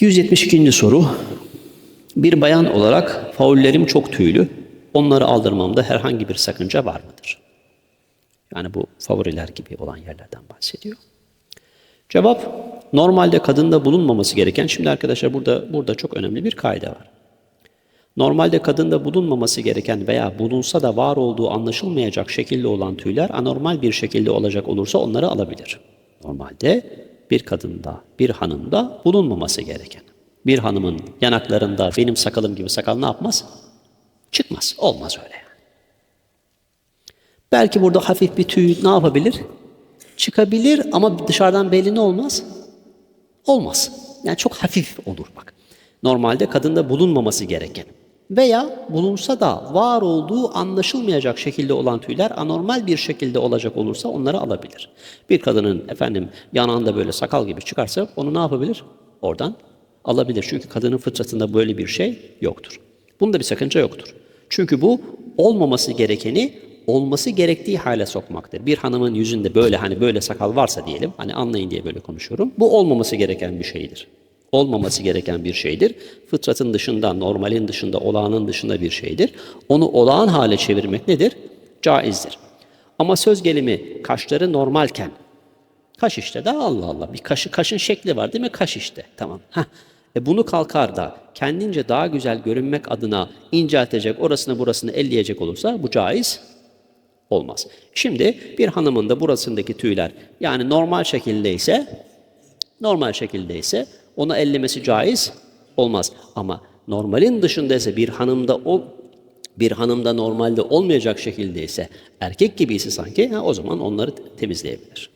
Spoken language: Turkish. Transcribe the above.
272. soru. Bir bayan olarak faullerim çok tüylü. Onları aldırmamda herhangi bir sakınca var mıdır? Yani bu favoriler gibi olan yerlerden bahsediyor. Cevap normalde kadında bulunmaması gereken şimdi arkadaşlar burada burada çok önemli bir kaide var. Normalde kadında bulunmaması gereken veya bulunsa da var olduğu anlaşılmayacak şekilde olan tüyler anormal bir şekilde olacak olursa onları alabilir. Normalde bir kadında, bir hanımda bulunmaması gereken. Bir hanımın yanaklarında benim sakalım gibi sakal ne yapmaz? Çıkmaz. Olmaz öyle. Belki burada hafif bir tüy ne yapabilir? Çıkabilir ama dışarıdan belli ne olmaz? Olmaz. Yani çok hafif olur bak. Normalde kadında bulunmaması gereken veya bulunsa da var olduğu anlaşılmayacak şekilde olan tüyler anormal bir şekilde olacak olursa onları alabilir. Bir kadının efendim yanağında böyle sakal gibi çıkarsa onu ne yapabilir? Oradan alabilir. Çünkü kadının fıtratında böyle bir şey yoktur. Bunda bir sakınca yoktur. Çünkü bu olmaması gerekeni olması gerektiği hale sokmaktır. Bir hanımın yüzünde böyle hani böyle sakal varsa diyelim, hani anlayın diye böyle konuşuyorum. Bu olmaması gereken bir şeydir. Olmaması gereken bir şeydir. Fıtratın dışında, normalin dışında, olağanın dışında bir şeydir. Onu olağan hale çevirmek nedir? Caizdir. Ama söz gelimi kaşları normalken, kaş işte de Allah Allah bir kaşı kaşın şekli var değil mi? Kaş işte. Tamam. Heh. E bunu kalkar da kendince daha güzel görünmek adına inceltecek, orasını burasını elleyecek olursa bu caiz olmaz. Şimdi bir hanımın da burasındaki tüyler yani normal şekildeyse normal şekildeyse onu ellemesi caiz olmaz. Ama normalin dışındaysa bir hanımda o bir hanımda normalde olmayacak şekildeyse erkek gibiyse sanki ha, o zaman onları temizleyebilir.